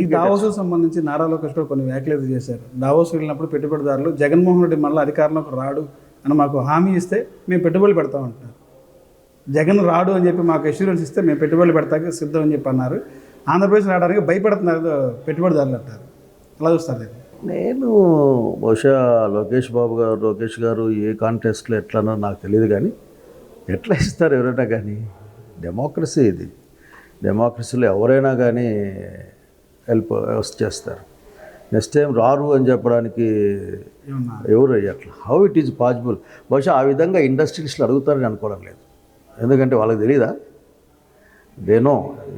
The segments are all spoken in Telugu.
ఈ దావోస్ సంబంధించి నారా లోకేష్ గారు కొన్ని వ్యాఖ్యలు చేశారు. దావోస్ వెళ్ళినప్పుడు పెట్టుబడిదారులు జగన్మోహన్ రెడ్డి మళ్ళీ అధికారంలోకి రాడు అని మాకు హామీ ఇస్తే మేము పెట్టుబడులు పెడతామంటున్నారు జగన్ రాడు అని చెప్పి మాకు అష్యూరెన్స్ ఇస్తే మేము పెట్టుబడులు పెడతాక సిద్ధం అని చెప్పి అన్నారు. ఆంధ్రప్రదేశ్ రావడానికి భయపడుతున్నారు పెట్టుబడిదారులు అంటారు. అలా చూస్తారు. నేను బహుశా లోకేష్ బాబు గారు లోకేష్ గారు ఏ కాంటెస్ట్లో ఎట్లనో నాకు తెలియదు కానీ ఎట్లా ఇస్తారు ఎవరైనా కానీ డెమోక్రసీ ఇది. డెమోక్రసీలో ఎవరైనా కానీ హెల్ప్ చేస్తారు. నెక్స్ట్ టైం రారు అని చెప్పడానికి ఎవరు అట్లా హౌ ఇట్ ఈజ్ పాసిబుల్ బహుశా ఆ విధంగా ఇండస్ట్రియలిస్టులు అడుగుతారని అనుకోవడం లేదు. ఎందుకంటే వాళ్ళకి తెలియదా దేనో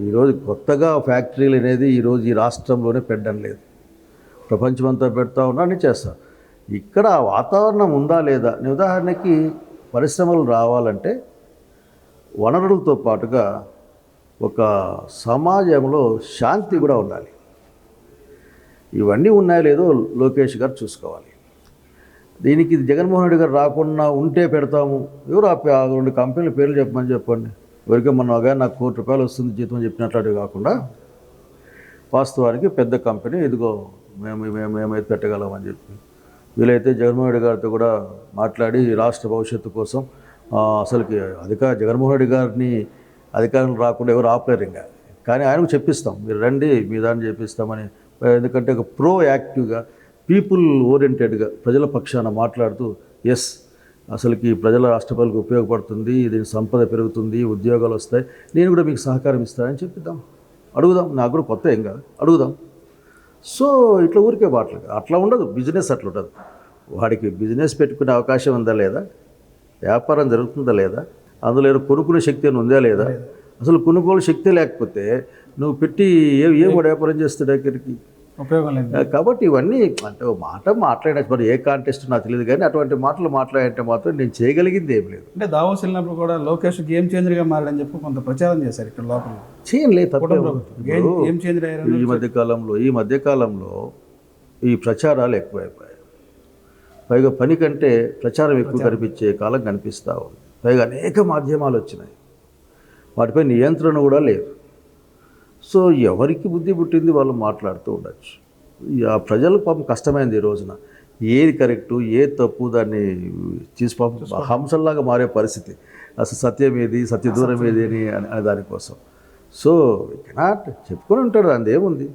ఈరోజు కొత్తగా ఫ్యాక్టరీలు అనేది ఈరోజు ఈ రాష్ట్రంలోనే పెట్టడం లేదు. ప్రపంచమంతా పెడతా ఉన్నా అని చేస్తా. ఇక్కడ వాతావరణం ఉందా లేదా? నీ ఉదాహరణకి పరిశ్రమలు రావాలంటే వనరులతో పాటుగా ఒక సమాజంలో శాంతి కూడా ఉండాలి. ఇవన్నీ ఉన్నాయో లేదో లోకేష్ గారు చూసుకోవాలి. దీనికి జగన్మోహన్ రెడ్డి గారు రాకుండా ఉంటే పెడతాము. ఎవరు ఆ ఆ రెండు కంపెనీల పేర్లు చెప్పమని చెప్పండి. ఎవరికే మొన్న ఒక నాకు కోటి రూపాయలు వస్తుంది జీతం చెప్పినట్లు కాకుండా వాస్తవానికి పెద్ద కంపెనీ ఇదిగో మేము మేము మేమైతే పెట్టగలమని చెప్పి. వీలైతే జగన్మోహన్ రెడ్డి గారితో కూడా మాట్లాడి రాష్ట్ర భవిష్యత్తు కోసం అసలుకి అధికార జగన్మోహన్ రెడ్డి గారిని అధికారులు రాకుండా ఎవరు ఆపలేరు ఇంకా. కానీ ఆయనకు చెప్పిస్తాం మీరు రండి మీ దాన్ని చేపిస్తామని ఎందుకంటే ఒక ప్రో యాక్టివ్గా పీపుల్ ఓరియంటెడ్గా ప్రజల పక్షాన మాట్లాడుతూ ఎస్ అసలుకి ప్రజల రాష్ట్ర ప్రజలకు ఉపయోగపడుతుంది దీని సంపద పెరుగుతుంది ఉద్యోగాలు వస్తాయి నేను కూడా మీకు సహకారం ఇస్తానని చెప్పిద్దాం. అడుగుదాం. నాకు కూడా కొత్త ఏం కాదు. అడుగుదాం. సో ఇట్లా ఊరికే మాటలు అట్లా ఉండదు. బిజినెస్ అట్లా ఉండదు. వాడికి బిజినెస్ పెట్టుకునే అవకాశం ఉందా లేదా? వ్యాపారం జరుగుతుందా లేదా? అందులో ఏదో కొనుక్కునే శక్తి అని ఉందా లేదా? అసలు కొనుగోలు శక్తి లేకపోతే నువ్వు పెట్టి ఏ ఏ వ్యాపారం చేస్తాడు దగ్గరికి ఉపయోగం లేదు. కాబట్టి ఇవన్నీ అంటే మాట మాట్లాడచ్చు మరి ఏ కాంటెస్ట్ నాకు తెలియదు కానీ అటువంటి మాటలు మాట్లాడంటే మాత్రం నేను చేయగలిగింది ఏం లేదు. అంటే దావోస్ వెళ్ళినప్పుడు కూడా లోకేష్ గేమ్ చేంజర్గా మారాడని చెప్పి కొంత ప్రచారం చేశారు ఇక్కడ లోపల. చేయలేదు ఈ మధ్య కాలంలో ఈ మధ్య కాలంలో ఈ ప్రచారాలు ఎక్కువైపోయాయి. పైగా పని కంటే ప్రచారం ఎక్కువ కనిపించే కాలం కనిపిస్తూ ఉంది. పైగా అనేక మాధ్యమాలు వచ్చినాయి. వాటిపై నియంత్రణ కూడా లేదు. సో ఎవరికి బుద్ధి పుట్టింది వాళ్ళు మాట్లాడుతూ ఉండొచ్చు. ఈ ఆ ప్రజలు పాపం కష్టమైంది ఈ రోజున. ఏది కరెక్టు ఏ తప్పు దాన్ని తీసి పాపం హంసల్లాగా మారే పరిస్థితి. అసలు సత్యం ఏది సత్య దూరం ఏది అని అనే దానికోసం సో కెనాట్ చెప్పుకొని ఉంటాడు అందేముంది?